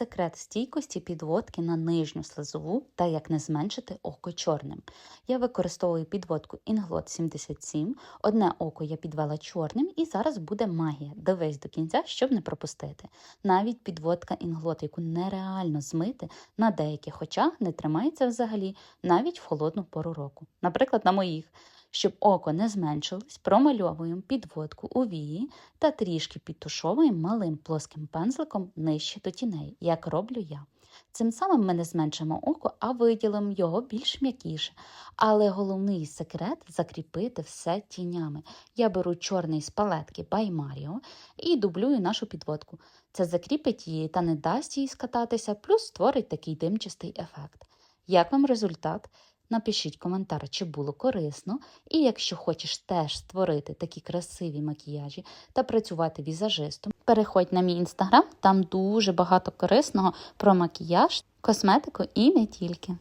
секрет стійкості підводки на нижню слизову та як не зменшити око чорним. Я використовую підводку Inglot 77, одне око я підвела чорним, і зараз буде магія. Дивись до кінця, щоб не пропустити. Навіть підводка Inglot, яку нереально змити, на деяких очах не тримається взагалі, навіть в холодну пору року. Наприклад, на моїх. Щоб око не зменшилось, промальовуємо підводку у вії та трішки підтушовуємо малим плоским пензликом нижче до тіней, як роблю я. Цим самим ми не зменшимо око, а виділимо його більш м'якіше. Але головний секрет закріпити все тінями. Я беру чорний з палетки by Mario і дублюю нашу підводку. Це закріпить її та не дасть їй скататися, плюс створить такий димчастий ефект. Як вам результат? Напишіть коментар, чи було корисно, і якщо хочеш теж створити такі красиві макіяжі та працювати візажистом, переходь на мій інстаграм, там дуже багато корисного про макіяж, косметику і не тільки.